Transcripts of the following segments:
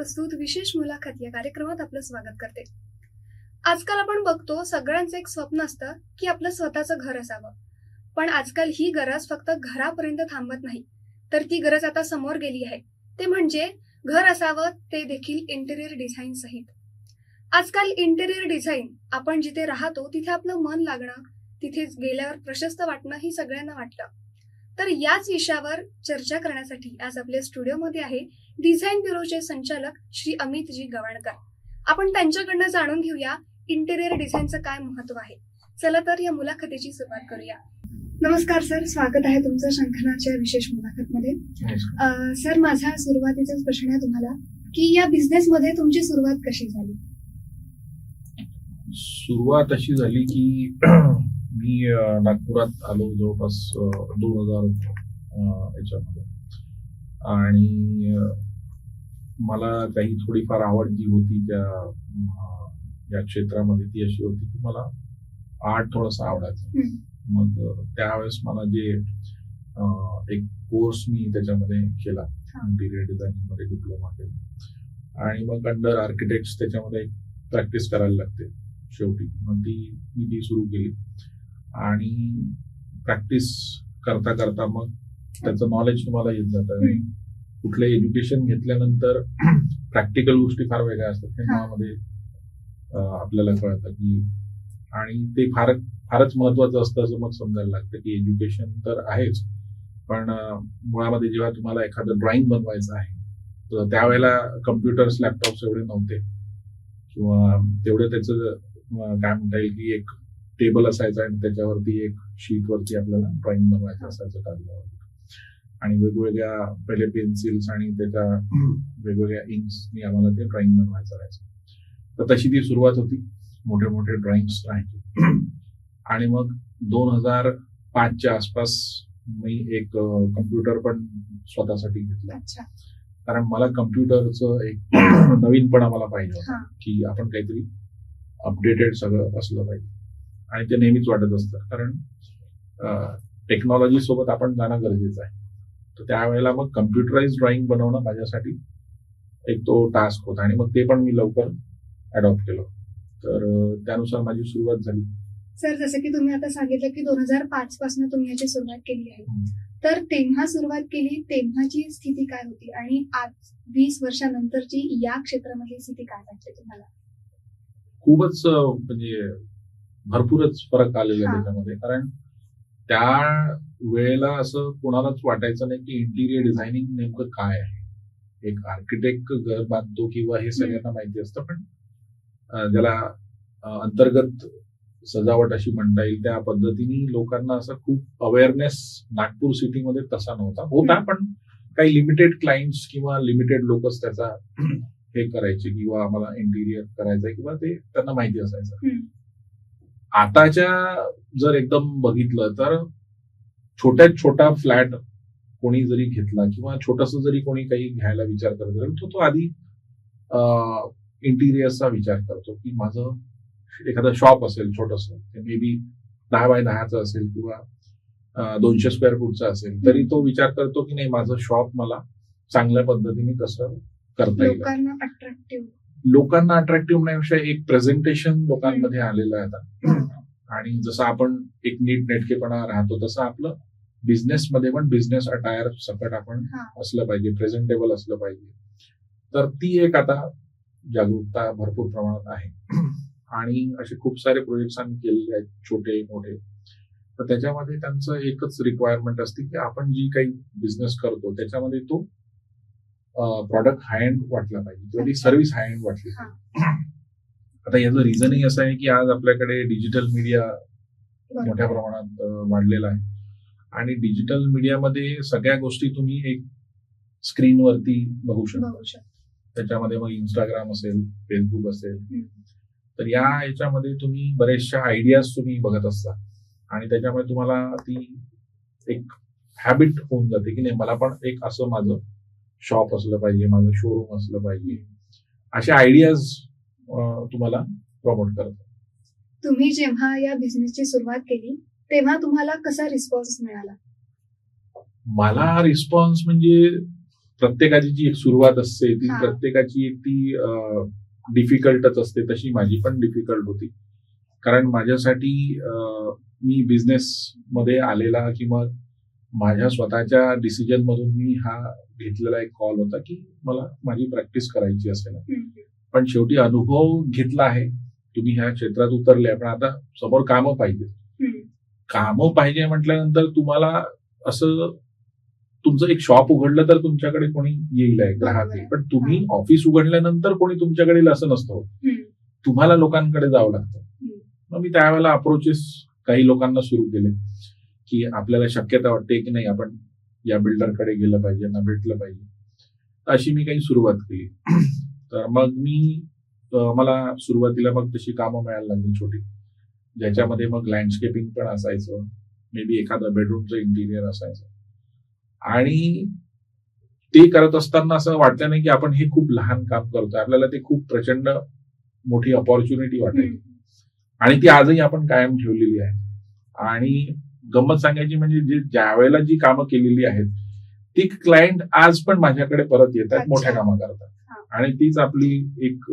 प्रस्तुत विशेष मुलाखत या कार्यक्रमात आपलं स्वागत करते. आजकाल आपण बघतो सगळ्यांचं एक स्वप्न असतं की आपलं स्वतःचं घर असावं. पण आजकाल ही गरज फक्त घरापर्यंत थांबत नाही. तर ती गरज आता समोर गेली आहे. ते म्हणजे घर असावं ते देखील इंटेरियर डिझाईन सहित. आजकाल इंटेरियर डिझाईन आपण जिथे राहतो तिथे आपलं मन लागणं तिथे गेल्यावर प्रशस्त वाटणं ही सगळ्यांना वाटतं. तर याच विषयावर चर्चा करण्यासाठी आज आपल्या स्टुडिओमध्ये आहे डिझाईन ब्युरोचे संचालक श्री अमितजी गवाणकर. आपण त्यांच्याकडनं जाणून घेऊया इंटेरियर डिझाईनचं काय महत्त्व आहे. चला तर या मुलाखतीची सुरुवात करूया. नमस्कार सर स्वागत आहे तुमचं शंखनाच्या विशेष मुलाखतमध्ये. सर माझा सुरुवातीचाच प्रश्न आहे तुम्हाला की या बिझनेस मध्ये तुमची सुरुवात कशी झाली? सुरुवात अशी झाली की मी नागपुरात आलो जवळपास दोन हजार याच्यामध्ये. आणि मला काही थोडीफार आवड जी होती त्या या क्षेत्रामध्ये ती अशी होती की मला आर्ट थोडंसं आवडायचं. मग त्यावेळेस मला जे एक कोर्स मी त्याच्यामध्ये केला. इंटिरियर डिझाईनिंगमध्ये डिप्लोमा केला. आणि मग अंडर आर्किटेक्ट त्याच्यामध्ये प्रॅक्टिस करायला लागते शेवटी. मग ती मी ती सुरू केली. आणि प्रॅक्टिस करता करता मग त्याचं नॉलेज तुम्हाला येत जातं. आणि कुठलं एज्युकेशन घेतल्यानंतर प्रॅक्टिकल गोष्टी फार वेगळ्या असतात. हे. मुळामध्ये अं, आपल्याला कळतं की आणि ते फार फारच महत्वाचं असतं असं मग समजायला लागतं की एज्युकेशन तर आहेच. पण मुळामध्ये जेव्हा तुम्हाला एखादं ड्रॉइंग बनवायचं आहे तर त्यावेळेला कम्प्युटर्स लॅपटॉप्स एवढे नव्हते. किंवा तेवढं त्याचं काय म्हणता येईल की एक टेबल असायचं आणि त्याच्यावरती एक शीटवरती आपल्याला ड्रॉइंग बनवायचं असायचं कागदावर. आणि वेगवेगळ्या पहिले पेन्सिल्स आणि त्याच्या वेगवेगळ्या इंक्सनी आम्हाला ते ड्रॉइंग बनवायचं राहायचं. तर तशी ती सुरुवात होती. मोठे मोठे ड्रॉइंग्स राहायचे. आणि मग दोन हजार पाचच्या आसपास मी एक कम्प्युटर पण स्वतःसाठी घेतला. कारण मला कम्प्युटरचं एक नवीनपणा मला पाहिजे होता की आपण काहीतरी अपडेटेड सगळं असलं पाहिजे. आणि ते नेहमीच वाटत असतं. कारण टेक्नॉलॉजी सोबत आपण जाणं गरजेचं आहे. तर त्यावेळेला मग कम्प्युटराइज ड्रॉइंग बनवणं माझ्यासाठी एक तो टास्क होता आणि मग ते पण मी लवकर अडॉप्ट केलं. तर त्यानुसार माझी सुरुवात झाली. सर जसं की तुम्ही आता सांगितलं की दोन हजार पाच पासून तुम्ही याची सुरुवात केली आहे. तर तेव्हा सुरुवात केली तेव्हाची स्थिती काय होती? आणि आज वीस वर्षानंतरची या क्षेत्रामधली स्थिती काय वाटते तुम्हाला? खूपच म्हणजे भरपूरच फरक आलेला आहे. त्याच्यामध्ये. कारण त्या वेळेला असं कोणालाच वाटायचं नाही की इंटिरियर डिझायनिंग नेमकं काय आहे. एक आर्किटेक्ट घर बांधतो किंवा हे सगळ्यांना माहिती असतं पण ज्याला अंतर्गत सजावट अशी म्हणता येईल त्या पद्धतीने लोकांना असं खूप अवेअरनेस नागपूर सिटीमध्ये तसा नव्हता. होता पण काही लिमिटेड क्लायंट्स किंवा लिमिटेड लोकच त्याचा हे करायचे किंवा आम्हाला इंटिरियर करायचंय किंवा ते त्यांना माहिती असायचं. आताच्या जर एकदम बघितलं तर छोट्यात छोटा फ्लॅट कोणी जरी घेतला किंवा छोटस जरी कोणी काही घ्यायला विचार करत असेल तर तो आधी इंटिरियरचा विचार करतो की माझं एखादं शॉप असेल छोटस मे बी दहा बाय दहाचं असेल किंवा दोनशे स्क्वेअर फूटचं असेल तरी तो विचार करतो की नाही माझं शॉप मला चांगल्या पद्धतीने कसं करता येईल. लोकांना अट्रॅक्टिव्ह होण्यापेक्षा एक प्रेझेंटेशन लोकांमध्ये आलेलं आहे आता. आणि जसं आपण एक नीट नेटकेपणा राहतो तसं आपलं बिझनेस मध्ये पण बिझनेस अटायर सकट आपण असलं पाहिजे प्रेझेंटेबल असलं पाहिजे. तर ती एक आता जागरूकता भरपूर प्रमाणात आहे. आणि असे खूप सारे प्रोजेक्ट्स आम्ही केलेले आहेत छोटे मोठे. तर त्याच्यामध्ये त्यांचं एकच रिक्वायरमेंट असते की आपण जी काही बिझनेस करतो त्याच्यामध्ये तो प्रॉडक्ट हाय एंड वाटला पाहिजे किंवा ती सर्व्हिस हाय एंड वाटली. आता याचं रिझनही असं आहे की आज आपल्याकडे डिजिटल मीडिया मोठ्या प्रमाणात वाढलेला आहे. आणि डिजिटल मीडियामध्ये सगळ्या गोष्टी तुम्ही एक स्क्रीनवरती बघू शकता. बघू शकतो. त्याच्यामध्ये मग इंस्टाग्राम असेल फेसबुक असेल. तर या याच्यामध्ये तुम्ही बरेचशा आयडियाज तुम्ही बघत असता. आणि त्याच्यामुळे तुम्हाला ती एक हॅबिट होऊन जाते की नाही मला पण एक असं माझं शॉप असलं पाहिजे माझं शोरूम असलं पाहिजे अशा आयडियाज तुम्हाला प्रमोट करतात. तुम्ही जेव्हा या बिझनेसची सुरुवात केली तेव्हा तुम्हाला कसा रिस्पॉन्स मिळाला? मला रिस्पॉन्स म्हणजे प्रत्येकाची जी एक सुरुवात असते ती हा. प्रत्येकाची एक ती डिफिकल्टच असते तशी माझी पण डिफिकल्ट होती. कारण माझ्यासाठी मी बिझनेस मध्ये आलेला किंवा माझ्या स्वतःच्या डिसिजन मधून मी हा घेतलेला एक कॉल होता की मला माझी प्रॅक्टिस करायची असेल. पण शेवटी अनुभव घेतला आहे तुम्ही ह्या क्षेत्रात उतरले पण आता समोर कामं पाहिजे. कामं पाहिजे म्हटल्यानंतर तुम्हाला असं तुमचं एक शॉप उघडलं तर तुमच्याकडे कोणी येईल आहे ग्राहक येईल. पण तुम्ही ऑफिस उघडल्यानंतर कोणी तुमच्याकडे असं नसतं. तुम्हाला लोकांकडे जावं लागतं. मग मी त्यावेळेला अप्रोचेस काही लोकांना सुरू केले की आपल्याला शक्यता वाटते की नाही आपण या बिल्डरकडे गेलं पाहिजे ना भेटलं पाहिजे. अशी मी काही सुरुवात केली. तर मग मी मला सुरुवातीला मग तशी कामं मिळायला लागली छोटी. ज्याच्यामध्ये मग लँडस्केपिंग पण असायचं मे बी एखादं बेडरूमचं इंटिरियर असायचं. आणि ते करत असताना असं वाटलं नाही की आपण हे खूप लहान काम करतोय. आपल्याला ते खूप प्रचंड मोठी अपॉर्च्युनिटी वाटेल. आणि ती आजही आपण कायम ठेवलेली आहे. आणि गंमत सांगायची म्हणजे जे ज्या वेळेला जी कामं केलेली आहेत ती क्लायंट आज पण माझ्याकडे परत येतात अच्छा. मोठ्या कामाकरता. आणि तीच आपली एक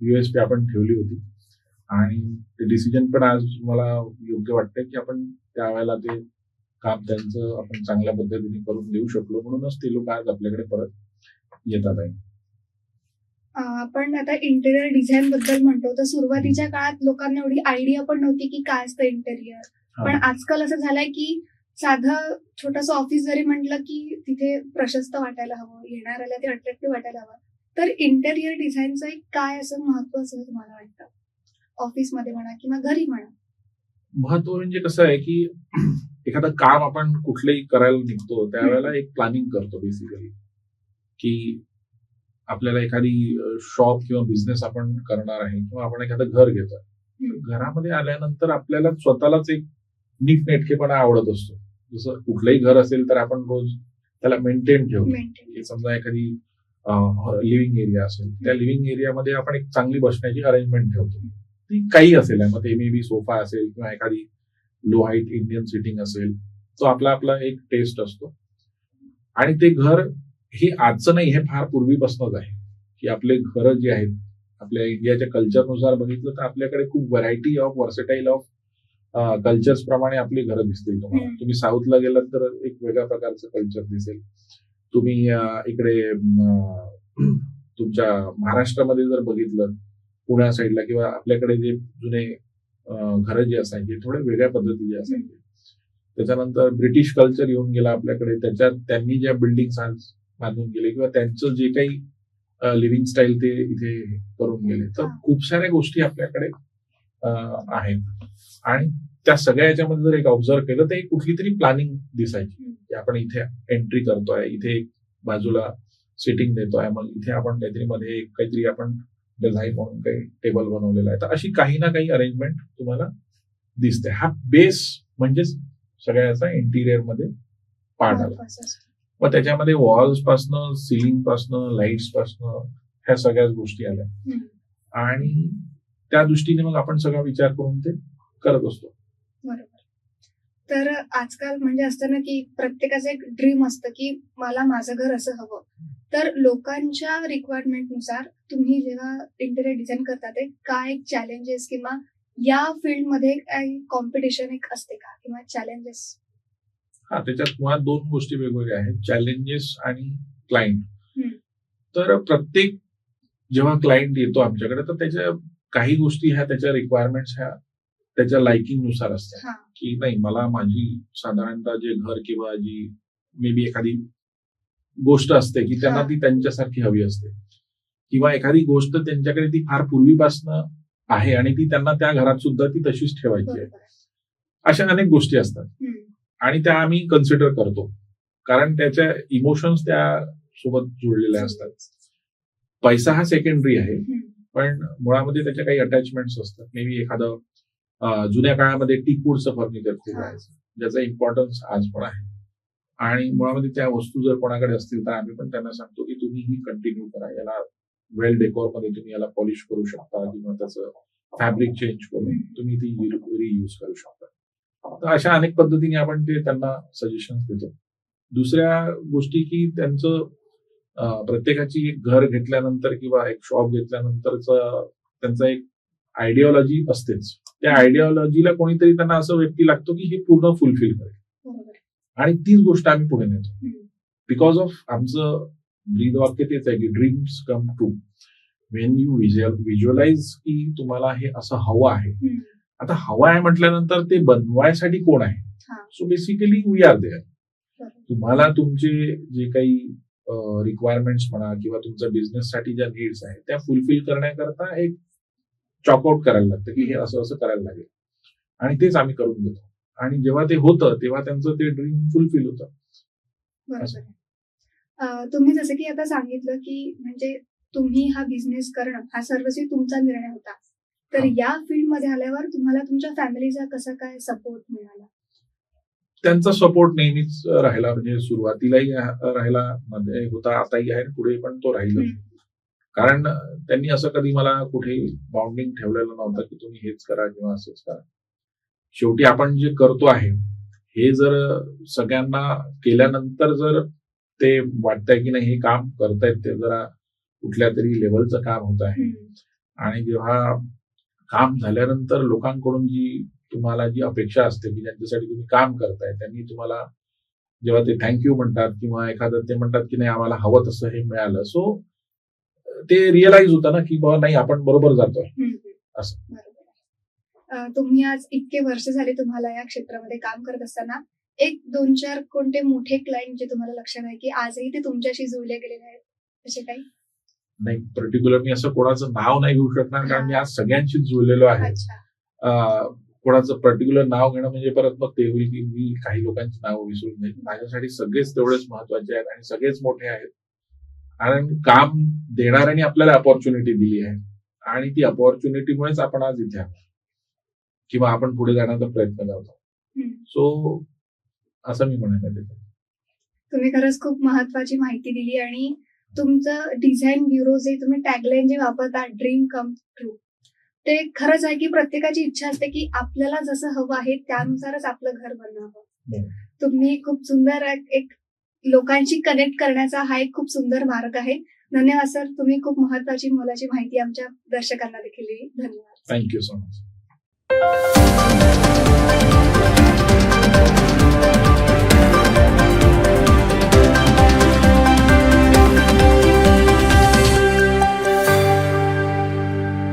युएसपी आपण ठेवली होती आणि ते डिसिजन पण आज मला योग्य वाटतंय की आपण त्यावेळेला ते काम त्यांचं आपण चांगल्या पद्धतीने करून देऊ शकलो म्हणूनच ते लोक आज आपल्याकडे परत येतात आहे आपण आता इंटेरियर डिझाईन बद्दल म्हणतो तर सुरुवातीच्या काळात लोकांना एवढी आयडिया पण नव्हती की काय असतं इंटेरियर. पण आजकाल असं झालंय की साधं छोटस ऑफिस जरी म्हटलं की तिथे प्रशस्त वाटायला हवं येणाऱ्याला ते अट्रॅक्टिव्ह वाटायला हवं तर इंटेरियर डिझाईनचं एक काय असं महत्त्व असं तुम्हाला वाटतं? ऑफिसमध्ये म्हणा किंवा घरी म्हणा. महत्त्व म्हणजे कसं आहे की एखादं काम आपण कुठलंही करायला निघतो त्यावेळेला एक प्लॅनिंग करतो बेसिकली की आपल्याला एखादी शॉप किंवा बिझनेस आपण करणार आहे किंवा आपण एखादं घर घेतोय. घरामध्ये आल्यानंतर आपल्याला स्वतःलाच एक नीटनेटकेपणा आवडत असतो. जसं कुठलंही घर असेल तर आपण रोज त्याला मेंटेन ठेवतो. समजा एखादी लिव्हिंग एरिया असेल त्या लिव्हिंग एरियामध्ये आपण एक चांगली बसण्याची अरेंजमेंट ठेवतो. ती काही असेल मग ते मे बी सोफा असेल किंवा एखादी लो हाईट इंडियन सिटिंग असेल तो आपला आपला एक टेस्ट असतो. आणि ते घर हे आजचं नाही हे फार पूर्वीपासूनच आहे. की आपले घरं जे आहेत आपल्या इंडियाच्या कल्चरनुसार बघितलं तर आपल्याकडे खूप variety of versatile of cultures प्रमाणे आपली घरं दिसतील तुम्हाला. तुम्ही साऊथला गेलात तर एक वेगळ्या प्रकारचं कल्चर दिसेल. तुम्ही इकडे तुमच्या महाराष्ट्रामध्ये जर बघितलं पुण्या साईडला किंवा आपल्याकडे जे जुने घरं जे असायचे थोडे वेगळ्या पद्धतीचे असायचे. त्याच्यानंतर ब्रिटिश कल्चर येऊन गेला आपल्याकडे. त्याच्यात त्यांनी ज्या बिल्डिंग आज बांधून गेले किंवा त्यांचं जे काही लिव्हिंग स्टाईल ते इथे करून गेले. तर. खूप साऱ्या गोष्टी आपल्याकडे आहेत आणि त्या सगळ्या याच्यामध्ये जर एक ऑब्झर्व केलं तर एक कुठली तरी प्लॅनिंग दिसायची. की आपण इथे एंट्री करतोय इथे एक बाजूला सिटिंग देतोय मग इथे आपण काहीतरी मध्ये काहीतरी आपण डिझाईन म्हणून काही टेबल बनवलेला आहे तर अशी काही ना काही अरेंजमेंट तुम्हाला दिसते हा बेस म्हणजेच सगळ्याचा इंटिरियरमध्ये पार्ट आला. मग त्याच्यामध्ये वॉल्स पासनं सिलिंग पासनं लाईट्स पासनं ह्या सगळ्याच गोष्टी आल्या. आणि त्या दृष्टीने मग आपण सगळा विचार करून ते करत असतो. बरोबर. तर आजकाल म्हणजे असतं ना की प्रत्येकाचं एक ड्रीम असतं की मला माझं घर असं हवं. तर लोकांच्या रिक्वायरमेंटनुसार तुम्ही जेव्हा इंटेरियर डिझाईन करता ते काय एक चॅलेंजेस किंवा या फील्डमध्ये काही कॉम्पिटिशन एक असते का? किंवा चॅलेंजेस हा त्याच्यात मुळात दोन गोष्टी वेगवेगळ्या आहेत. चॅलेंजेस आणि क्लायंट. तर प्रत्येक जेव्हा क्लायंट येतो आमच्याकडे तर त्याच्या काही गोष्टी ह्या त्याच्या रिक्वायरमेंट ह्या त्याच्या लाइकिंगनुसार असतात. की नाही मला माझी साधारणतः जे घर किंवा जी मे बी एखादी गोष्ट असते की त्यांना. ती त्यांच्यासारखी हवी असते. किंवा एखादी गोष्ट त्यांच्याकडे ती फार पूर्वीपासनं आहे आणि ती त्यांना त्या घरात सुद्धा ती तशीच ठेवायची आहे. अशा अनेक गोष्टी असतात. आणि त्या आम्ही कन्सिडर करतो. कारण त्याच्या इमोशन्स त्या सोबत जुळलेल्या असतात. पैसा हा सेकंडरी आहे. पण मुळामध्ये त्याच्या काही अटॅचमेंट्स असतात. मे बी एखादं जुन्या काळामध्ये टीकवूडचं फर्निचर खूप राहायचं ज्याचा इम्पॉर्टन्स आज पण आहे. आणि मुळामध्ये त्या वस्तू जर कोणाकडे असतील तर आम्ही पण त्यांना सांगतो की तुम्ही ही कंटिन्यू करा. याला वेल डेकोरमध्ये तुम्ही याला पॉलिश करू शकता किंवा त्याचं फॅब्रिक चेंज करून तुम्ही ती रियूज करू शकता. तर अशा अनेक पद्धतीने आपण ते त्यांना सजेशन देतो. दुसऱ्या गोष्टी की त्यांचं प्रत्येकाची एक घर घेतल्यानंतर किंवा एक शॉप घेतल्यानंतरच त्यांचा एक आयडिओलॉजी असतेच त्या आयडिओलॉजीला कोणीतरी त्यांना असं व्यक्ती लागतो की हे पूर्ण फुलफिल करेल आणि तीच गोष्ट आम्ही पुढे नेतो. बिकॉज ऑफ आमचं ब्रीद वाक्य तेच आहे की dreams come true when you visualize की तुम्हाला हे असं हवं आहे. आता हवं आहे म्हटल्यानंतर ते बनवायसाठी कोण आहे. So basically we are there. तुम्हाला तुमचे जे काही रिक्वायरमेंट्स म्हणा किंवा तुमच्या बिझनेस साठी ज्या नीड्स आहेत त्या फुलफिल करण्याकरता एक चॉकआउट करायला लागतं की हे असं असं करायला लागेल. आणि तेच आम्ही करून देतो आणि जेव्हा ते होतं तेव्हा त्यांचं ते ड्रीम फुलफिल होतं. बरोबर तुम्ही जसं की आता सांगितलं की म्हणजे तुम्ही हा बिझनेस करणं हा सर्वस्वी तुमचा निर्णय होता. तर. या फील्डमध्ये आल्यावर तुम्हाला तुमच्या फॅमिलीचा कसा काय सपोर्ट मिळाला? त्यांचा सपोर्ट नेहमीच राहिला म्हणजे सुरुवातीलाही राहिला मध्ये होता आताही आहे पुढे पण तो राहील. कारण त्यांनी असं कधी मला कुठे बाउंडिंग ठेवलेलं नव्हतं की तुम्ही हेच करा किंवा असंच करा शेवटी आपण जे करतो आहे हे जर सगळ्यांना केल्यानंतर जर ते वाटतंय की नाही हे काम करतायत ते जरा कुठल्या तरी लेवलचं काम होत आहे. आणि जेव्हा काम झाल्यानंतर लोकांकडून जी तुम्हाला जी अपेक्षा असते की ज्यांच्यासाठी तुम्ही काम करताय त्यांनी तुम्हाला जेव्हा ते थँक्यू म्हणतात किंवा एखादं ते म्हणतात की नाही आम्हाला हवं तसं हे मिळालं. सो ते रिअलाइज होतं ना की बाबा नाही आपण बरोबर जातोय. असं. तुम्ही आज इतके वर्ष झाले तुम्हाला या क्षेत्रामध्ये काम करत असताना एक दोन चार कोणते मोठे क्लायंट जे तुम्हाला लक्षात आहे की आजही ते तुमच्याशी जुळले गेलेले आहेत? असे काही? नाही पर्टिक्युलर मी असं कोणाचं नाव नाही घेऊ शकणार कारण मी आज सगळ्यांशीच जुळलेलो आहे. कोणाचं पर्टिक्युलर नाव घेणं म्हणजे परत मग ते होईल की मी काही लोकांची नावं विसरून जाईल. माझ्यासाठी सगळेच तेवढेच महत्त्वाचे आहेत आणि सगळेच मोठे आहेत. कारण काम देणाऱ्यांनी आपल्याला अपॉर्च्युनिटी दिली आहे. आणि ती अपॉर्च्युनिटीमुळेच आपण आज इथे आहोत किंवा आपण पुढे जाण्याचा प्रयत्न करतो. सो असं मी त्याच्यात. तुम्ही खरंच खूप महत्वाची माहिती दिली आणि तुमचं डिझाईन ब्युरो जे तुम्ही टॅगलाईन जे वापरता ड्रीम कम ट्रू ते खरंच आहे की प्रत्येकाची इच्छा असते की आपल्याला जसं हवं आहे त्यानुसारच आपलं घर बनावं तुम्ही खूप सुंदर एक लोकांशी कनेक्ट करण्याचा हा एक खूप सुंदर मार्ग आहे. धन्यवाद सर तुम्ही खूप महत्वाची मोलाची माहिती आमच्या दर्शकांना देखील दिली. धन्यवाद. Thank you so much